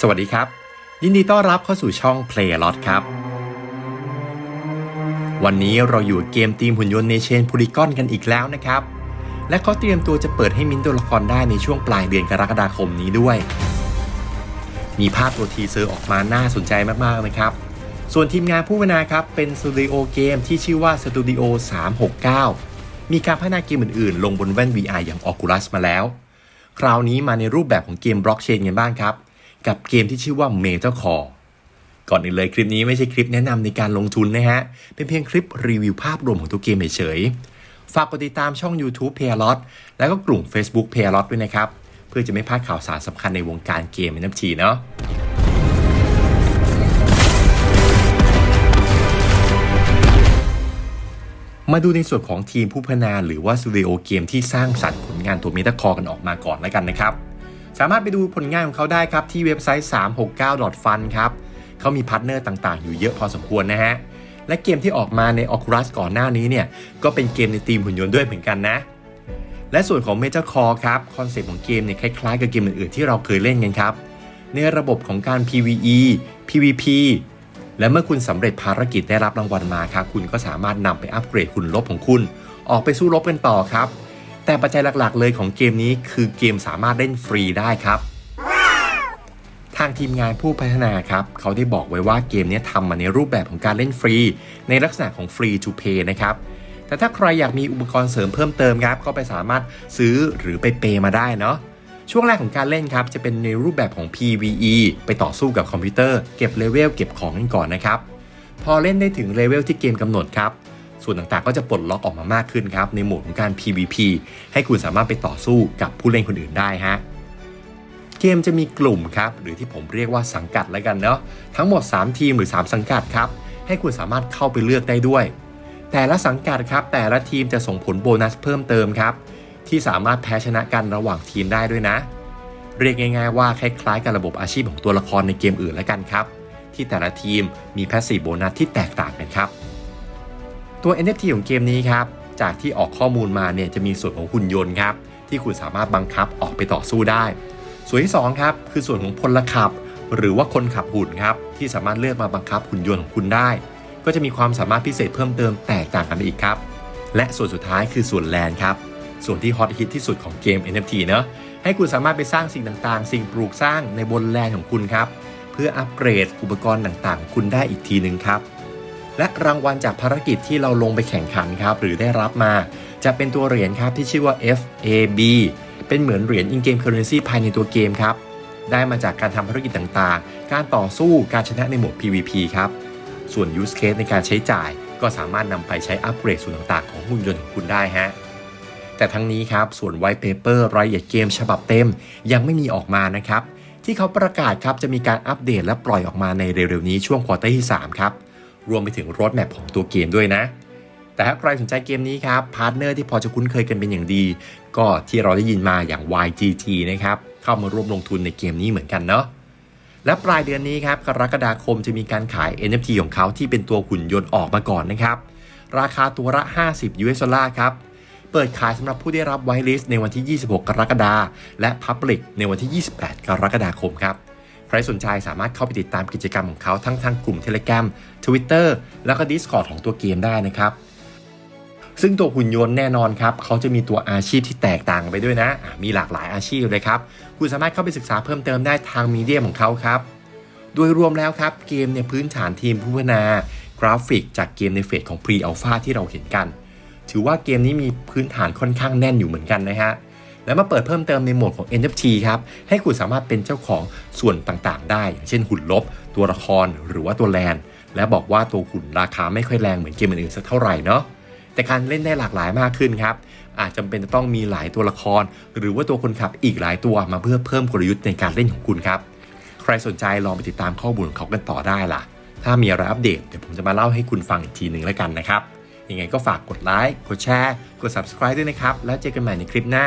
สวัสดีครับ ยินดีต้อนรับเข้าสู่ช่อง Play a Lot ครับ วันนี้เราอยู่เกมทีมหุ่นยนต์ในเชนพูริกอนกันอีกแล้วนะครับ และเขาเตรียมตัวจะเปิดให้มินตัวละครได้ในช่วงปลายเดือนกรกฎาคมนี้ด้วย มีภาพตัวทีเซอร์ออกมาน่าสนใจมากๆนะครับ ส่วนทีมงานผู้พัฒนาครับ เป็นสตูดิโอเกมที่ชื่อว่า Studio 369 มีการพัฒนาเกมอื่นๆ ลงบนแว่น VR อย่าง Oculus มาแล้ว คราวนี้มาในรูปแบบของเกมบล็อกเชนกันบ้างครับ กับเกมที่ชื่อว่า Metal Core ก่อนอื่นเลยคลิปนี้ไม่ใช่คลิปแนะนำในการลงทุนนะฮะ เป็นเพียงคลิปรีวิวภาพรวมของตัวเกมเฉยๆ ฝากกดติดตามช่อง YouTube p a y l o t แล้วก็กลุ่ม Facebook p a y l o t ด้วยนะครับ เพื่อจะไม่พลาดข่าวสารสำคัญในวงการเกม NFT เนาะมาดูในส่วนของทีมผู้พัฒนาหรือว่าสตูดิโอเกมที่สร้างสรรค์ผลงานตัว Meta Core กันออกมาก่อนแล้วกันนะครับ สามารถไปดูผลงานของเขาได้ครับ ที่เว็บไซต์ 369.fun ครับเขามีพาร์ทเนอร์ต่างๆ อยู่เยอะพอสมควรนะฮะ และเกมที่ออกมาใน Oculus ก่อนหน้านี้เนี่ย ก็เป็นเกมในทีมหุ่นยนต์ด้วยเหมือนกันนะ และส่วนของ Major Core ครับ คอนเซ็ปต์ของเกมเนี่ยคล้ายๆกับเกมอื่นๆที่เราเคยเล่นกันครับ ในระบบของการ PVE PVP และเมื่อคุณสำเร็จภารกิจได้รับรางวัลมาครับคุณก็สามารถนำไปอัปเกรดหุ่นลบของคุณ ออกไปสู้รบกันต่อครับ แต่ปัจจัยหลักๆ เลยของเกมนี้คือเกมสามารถเล่นฟรีได้ครับ ทางทีมงานผู้พัฒนาครับ เขาได้บอกไว้ว่าเกมนี้ทำมาในรูปแบบของการเล่นฟรี ในลักษณะของฟรี to play นะครับ แต่ถ้าใครอยากมีอุปกรณ์เสริมเพิ่มเติมครับก็ไปสามารถซื้อหรือไปเปย์มาได้เนาะช่วงแรกของการเล่นครับ จะเป็นในรูปแบบของ PVE ไปต่อสู้กับคอมพิวเตอร์ เก็บเลเวลเก็บของกันก่อนนะครับ พอเล่นได้ถึงเลเวลที่เกมกำหนดครับ ส่วนต่างๆ ก็จะปลดล็อกออกมามากขึ้นครับในโหมดของการ PVP ให้คุณสามารถไปต่อสู้กับผู้เล่นคนอื่นได้ฮะเกมจะมีกลุ่มครับหรือที่ผมเรียกว่าสังกัดแล้วกันเนาะทั้งหมด 3 ทีมหรือ 3 สังกัดครับให้คุณสามารถเข้าไปเลือกได้ด้วย แต่ละสังกัดครับแต่ละทีมจะส่งผลโบนัสเพิ่มเติมครับที่สามารถแพ้ชนะกันระหว่างทีมได้ด้วยนะ เรียกง่าย ๆ ว่าคล้ายๆกับระบบอาชีพของตัวละครในเกมอื่นแล้วกันครับ ที่แต่ละทีมมีแพสซีฟโบนัสที่แตกต่างกันครับ ตัว NFT ของเกมนี้ครับจากที่ออกข้อมูลมาเนี่ยจะมีส่วนของหุ่นยนต์ครับที่คุณสามารถบังคับออกไปต่อสู้ได้ ส่วนที่2ครับคือส่วนของพลขับ หรือว่าคนขับหุ่นครับที่สามารถเลือกมาบังคับหุ่นยนต์ของคุณได้ ก็จะมีความสามารถพิเศษเพิ่มเติมแตกต่างกันไปอีกครับ และส่วนสุดท้ายคือส่วนแลนครับส่วนที่ฮอตฮิตที่สุดของเกม NFT เนอะให้คุณสามารถไปสร้างสิ่งต่างๆ สิ่งปลูกสร้างในบนแลนของคุณครับเพื่ออัปเกรดอุปกรณ์ต่างๆ คุณได้อีกทีหนึ่งครับ และรางวัลจากภารกิจที่เราลงไปแข่งขันครับ หรือได้รับมา จะเป็นตัวเหรียญครับที่ชื่อว่า FAB เป็นเหมือนเหรียญ in-game currency ภายในตัวเกมครับ ได้มาจากการทำภารกิจต่างๆ การต่อสู้การชนะในโหมด PVP ครับ ส่วน use case ในการใช้จ่าย ก็สามารถนำไปใช้อัปเกรดส่วนต่างๆ ของหุ่นยนต์ของคุณได้ฮะแต่ทั้งนี้ครับ ส่วน white paper รายละเอียดเกมฉบับเต็ม ยังไม่มีออกมานะครับ ที่เขาประกาศครับจะมีการอัปเดตและปล่อยออกมาในเร็วๆนี้ช่วงควอเตอร์ที่ 3 ครับ รวมไปถึงรถแมพของตัวเกมด้วยนะ แต่ถ้าใครสนใจเกมนี้ครับ พาร์ทเนอร์ที่พอจะคุ้นเคยกันเป็นอย่างดี ก็ที่เราได้ยินมาอย่าง YGG นะครับ เข้ามาร่วมลงทุนในเกมนี้เหมือนกันเนาะและปลายเดือนนี้ครับกรกฎาคมจะมีการขาย NFT ของเขาที่เป็นตัวหุ่นยนต์ออกมาก่อนนะครับ ราคาตัวละ 50 US ดอลลาร์ครับ เปิดขายสำหรับผู้ได้รับไวลิสในวันที่ 26 กรกฎาคมและ Public ในวันที่ 28 กรกฎาคมครับ ใครสนใจสามารถเข้าไปติดตามกิจกรรมของเขาทั้งทางกลุ่ม Telegram Twitter แล้วก็ Discord ของตัวเกมได้นะครับ ซึ่งตัวหุ่นยนต์แน่นอนครับ เขาจะมีตัวอาชีพที่แตกต่างไปด้วยนะ มีหลากหลายอาชีพเลยครับ คุณสามารถเข้าไปศึกษาเพิ่มเติมได้ทางมีเดียของเขาครับ โดยรวมแล้วครับเกมในยพื้นฐานทีมผู้พัฒนากราฟิกจากเกมในเฟสของ Pre Alpha ที่เราเห็นกัน ถือว่าเกมนี้มีพื้นฐานค่อนข้างแน่นอยู่เหมือนกันนะฮะ แล้วมาเปิดเพิ่มเติมในโหมดของ NFT ครับ ให้คุณสามารถเป็นเจ้าของส่วนต่างๆ ได้อย่างเช่นหุ่นลบ ตัวละครหรือว่าตัวแลนและบอกว่าตัวหุ่นราคาไม่ค่อยแรงเหมือนเกมอื่นๆสักเท่าไหร่เนาะแต่การเล่นได้หลากหลายมากขึ้นครับ อาจจำเป็นจะต้องมีหลายตัวละคร หรือว่าตัวคนขับอีกหลายตัวมาเพื่อเพิ่มกลยุทธ์ในการเล่นของคุณครับ ใครสนใจลองไปติดตามข้อมูลของเขากันต่อได้ล่ะ ถ้ามีอะไรอัปเดตเดี๋ยวผมจะมาเล่าให้คุณฟังอีกทีหนึ่งแล้วกันนะครับ ยังไงก็ฝากกดไลค์ กดแชร์ กด subscribe ด้วยนะครับ แล้วเจอกันใหม่ในคลิปหน้า